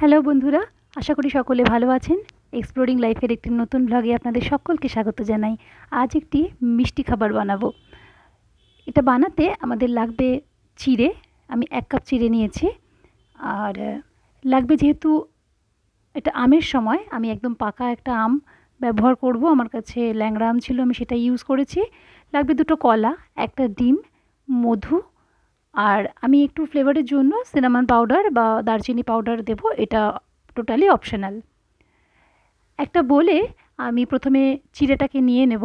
Hello বন্ধুরা, আশা করি সকলে ভালো আছেন। এক্সপ্লোরিং লাইফের একটি নতুন ব্লগে আপনাদের সকলকে স্বাগত জানাই। আজ একটি মিষ্টি খাবার বানাবো। এটা বানাতে আমাদের লাগবে চিড়ে। আমি এক কাপ চিড়ে নিয়েছি। আর, লাগবে যেহেতু এটা আমের সময়, আমি একদম পাকা একটা আম ব্যবহার করব। আমার কাছে ল্যাংড়া আম ছিল, আমি সেটা ইউজ করেছি। লাগবে দুটো কলা, একটা ডিম, মধু আর আমি একটু ফ্লেভারের জন্য সিনামন পাউডার বা দারচিনি পাউডার দেব, এটা টোটালি অপশনাল একটা বলে আমি প্রথমে চিড়েটাকে নিয়ে নেব।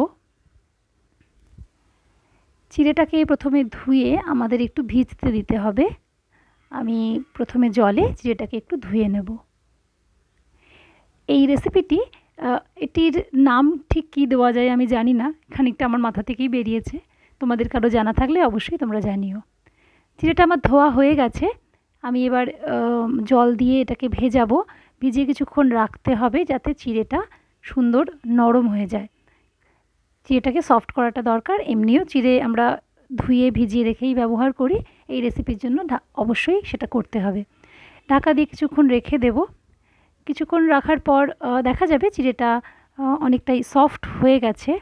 চিড়েটাকে প্রথমে ধুয়ে আমাদের একটু ভিজতে দিতে হবে। আমি প্রথমে জলে চিড়েটাকে একটু ধুয়ে নেব। এই রেসিপিটি এটির নাম ঠিক কী দেওয়া যায় আমি জানি না, খানিকটা আমার মাথা থেকেই বেরিয়েছে। তোমাদের কারও জানা থাকলে অবশ্যই তোমরা জানিও। চিড়েটা আমার ধোয়া হয়ে গেছে। আমি এবার জল দিয়ে এটাকে ভেজাবো। ভিজিয়ে কিছুক্ষণ রাখতে হবে যাতে চিড়েটা সুন্দর নরম হয়ে যায়। চিড়েটাকে সফট করাটা দরকার। এমনিও চিড়ে আমরা ধুয়ে, ভিজিয়ে রেখেই ব্যবহার করি। এই রেসিপির জন্য অবশ্যই সেটা করতে হবে। ঢাকা দিয়ে কিছুক্ষণ রেখে দেব। কিছুক্ষণ রাখার পর দেখা যাবে চিড়েটা অনেকটাই সফট হয়ে গেছে।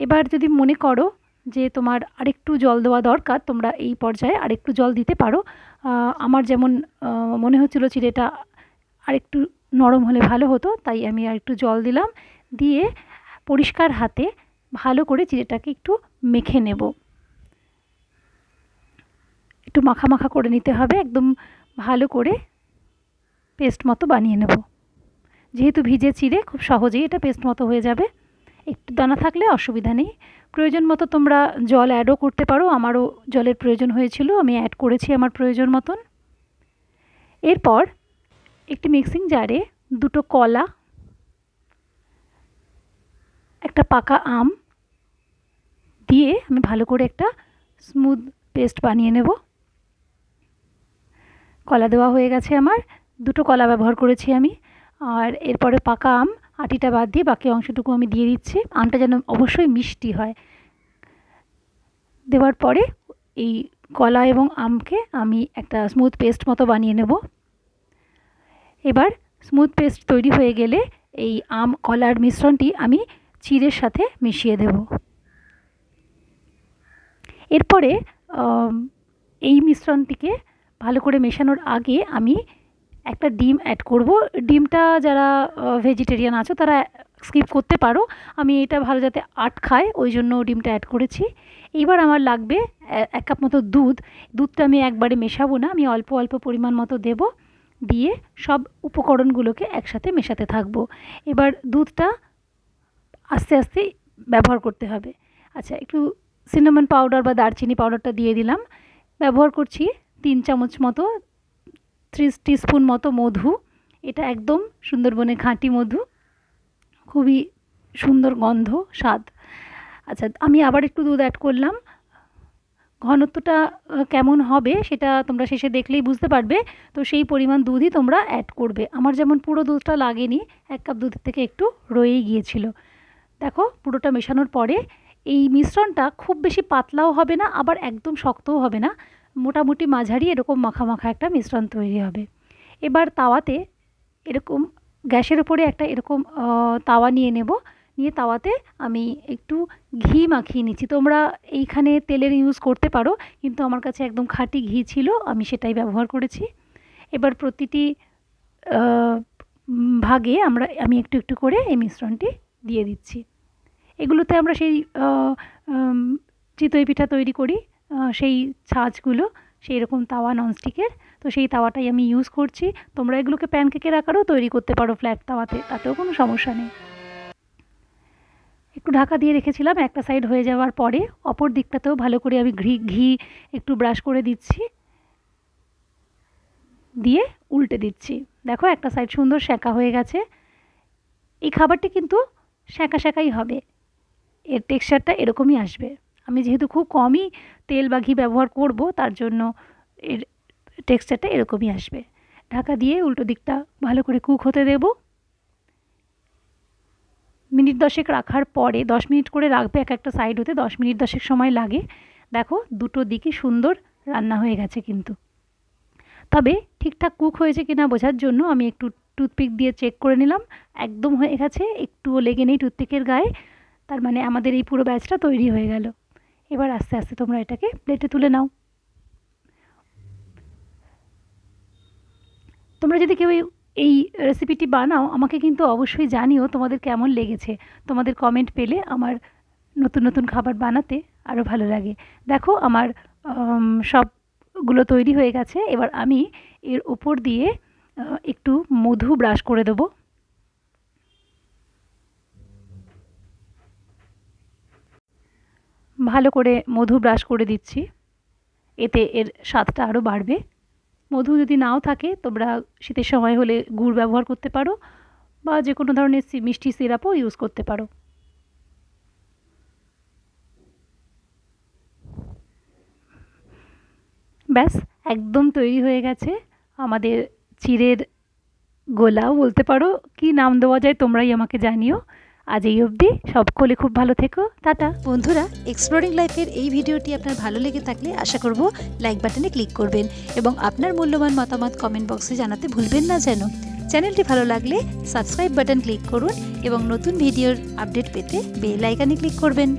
এবার যদি মনে করো যে তোমার আরেকটু জল দেওয়া দরকার, তোমরা এই পর্যায়ে আরেকটু জল দিতে পারো। আমার যেমন মনে হচ্ছিল চিড়েটা আরেকটু নরম হলে ভালো হতো, তাই আমি আরেকটু জল দিলাম। দিয়ে পরিষ্কার হাতে ভালো করে চিড়েটাকে একটু মেখে নেব। একটু মাখা মাখা করে নিতে হবে, একদম ভালো করে পেস্ট মতো বানিয়ে নেব। যেহেতু ভিজে চিড়ে, খুব সহজেই এটা পেস্ট মতো হয়ে যাবে। একটু দানা থাকলে অসুবিধা নেই। প্রয়োজন মতো তোমরা জল অ্যাডও করতে পারো। আমারও জলের প্রয়োজন হয়েছিল, আমি অ্যাড করেছি আমার প্রয়োজন মতন। এরপর একটি মিক্সিং জারে দুটো কলা, একটা পাকা আম দিয়ে আমি ভালো করে একটা স্মুথ পেস্ট বানিয়ে নেব। কলা দেওয়া হয়ে গেছে আমার। দুটো কলা ব্যবহার করেছি আমি। আর এরপরে পাকা আম আটিটা বাদ দিয়ে বাকি অংশটুকু আমি দিয়ে দিচ্ছি। আমটা যেন অবশ্যই মিষ্টি হয়। দেওয়ার পরে এই কলা এবং আমকে আমি একটা স্মুথ পেস্ট মতো বানিয়ে নেব। এবার স্মুথ পেস্ট তৈরি হয়ে গেলে এই আম, কলার মিশ্রণটি আমি চিড়ের সাথে মিশিয়ে দেব। এরপরে এই মিশ্রণটিকে ভালো করে মেশানোর আগে আমি একটা ডিম অ্যাড করব। ডিমটা যারা ভেজিটেরিয়ান আছো, তারা স্কিপ করতে পারো। আমি এটা ভালো যাতে আট খায়, ওই জন্য ডিমটা অ্যাড করেছি। এইবার আমার লাগবে এক কাপ মতো দুধ। দুধটা আমি একবারে মেশাবো না, আমি অল্প অল্প পরিমাণ মতো দেব। দিয়ে সব উপকরণগুলোকে একসাথে মেশাতে থাকব। এবার দুধটা আস্তে আস্তে ব্যবহার করতে হবে। আচ্ছা একটু সিনামন পাউডার বা দারচিনি পাউডারটা দিয়ে দিলাম। ব্যবহার করছি তিন চামচ মতো থ্রি টিস্পুন মতো মধু। এটা একদম সুন্দরবনের খাঁটি মধু। খুবই সুন্দর গন্ধ, স্বাদ। আচ্ছা আমি আবার একটু দুধ অ্যাড করলাম। ঘনত্বটা কেমন হবে সেটা তোমরা শেষে দেখলেই বুঝতে পারবে। তো সেই পরিমাণ দুধই তোমরা অ্যাড করবে। আমার যেমন পুরো দুধটা লাগেনি, এক কাপ দুধের থেকে একটু রয়েই গিয়েছিল। দেখো, পুরোটা মেশানোর পরে এই মিশ্রণটা খুব বেশি পাতলাও হবে না, আবার একদম শক্তও হবে না। মোটামুটি মাঝারি এরকম মাখা মাখা একটা মিশ্রণ তৈরি হবে। এবার তাওয়াতে এরকম গ্যাসের ওপরে একটা এরকম তাওয়া নিয়ে নেব। নিয়ে তাওয়াতে আমি একটু ঘি মাখিয়ে নিচ্ছি। তোমরা এইখানে তেলের ইউজ করতে পারো, কিন্তু আমার কাছে একদম খাঁটি ঘি ছিল, আমি সেটাই ব্যবহার করেছি। এবার প্রতিটি ভাগে আমরা, আমি একটু একটু করে এই মিশ্রণটি দিয়ে দিচ্ছি। এগুলোতে আমরা সেই চিতই পিঠা তৈরি করি। সেই ছাঁচগুলো সেই রকম তাওয়া ননস্টিকের তো সেই তাওয়াটাই আমি ইউজ করছি। তোমরা এগুলোকে প্যানকেকের আকারেও তৈরি করতে পারো ফ্ল্যাট তাওয়াতে। তাতেও কোনো সমস্যা নেই। একটু ঢাকা দিয়ে রেখেছিলাম, একটা সাইড হয়ে যাওয়ার পরে অপর দিকটাতেও ভালো করে আমি ঘি ঘি একটু ব্রাশ করে দিচ্ছি। দিয়ে উল্টে দিচ্ছি। দেখো একটা সাইড সুন্দর সেঁকা হয়ে গেছে। এই খাবারটি কিন্তু সেঁকা সেঁকাই হবে। এর টেক্সচারটা এরকমই আসবে। আমি যেহেতু খুব কমই তেল বা ঘি ব্যবহার করব, তার জন্য এর টেক্সচারটা এরকমই আসবে। ঢাকা দিয়ে উল্টো দিকটা ভালো করে কুক হতে দেব। মিনিট দশেক রাখার পরে, দশ মিনিট করে রাখবে এক একটা সাইড হতে, দশ মিনিট দশেক সময় লাগে। দেখো, দুটো দিকই সুন্দর রান্না হয়ে গেছে কিন্তু। তবে ঠিকঠাক কুক হয়েছে কিনা বোঝার জন্য আমি একটু টুথপিক দিয়ে চেক করে নিলাম। একদম হয়ে গেছে, একটুও লেগে নেই টুথপিকের গায়ে। তার মানে আমাদের এই পুরো ব্যাচটা তৈরি হয়ে গেল। এবার আস্তে আস্তে তোমরা এটাকে প্লেটে তুলে নাও। তোমরা যদি কেউ এই- রেসিপিটি বানাও, আমাকে কিন্তু অবশ্যই জানিও তোমাদের কেমন লেগেছে। তোমাদের কমেন্ট পেলে আমার নতুন নতুন খাবার বানাতে আরও ভালো লাগে। দেখো আমার সবগুলো তৈরি হয়ে গেছে। এবার আমি এর ওপর দিয়ে একটু মধু ব্রাশ করে দেবো। ভালো করে মধু ব্রাশ করে দিচ্ছি। এতে এর স্বাদটা আরও বাড়বে। মধু যদি নাও থাকে, তোমরা শীতের সময় হলে গুড় ব্যবহার করতে পারো বা যে কোনো ধরনের মিষ্টি সিরাপও ইউজ করতে পারো। ব্যাস, একদম তৈরি হয়ে গেছে। আমাদের চিড়ের গোলাও বলতে পারো। কি নাম দেওয়া যায় তোমরাই আমাকে জানিও। আজ এই অবধি। সকলে খুব ভালো থেকো। টাটা। বন্ধুরা এক্সপ্লোরিং লাইফের এই ভিডিওটি আপনার ভালো লেগে থাকলে আশা করব লাইক বাটনে ক্লিক করবেন এবং আপনার মূল্যবান মতামত কমেন্ট বক্সে জানাতে ভুলবেন না যেন। চ্যানেলটি ভালো লাগলে সাবস্ক্রাইব বাটন ক্লিক করুন এবং নতুন ভিডিওর আপডেট পেতে বেল আইকনে ক্লিক করবেন।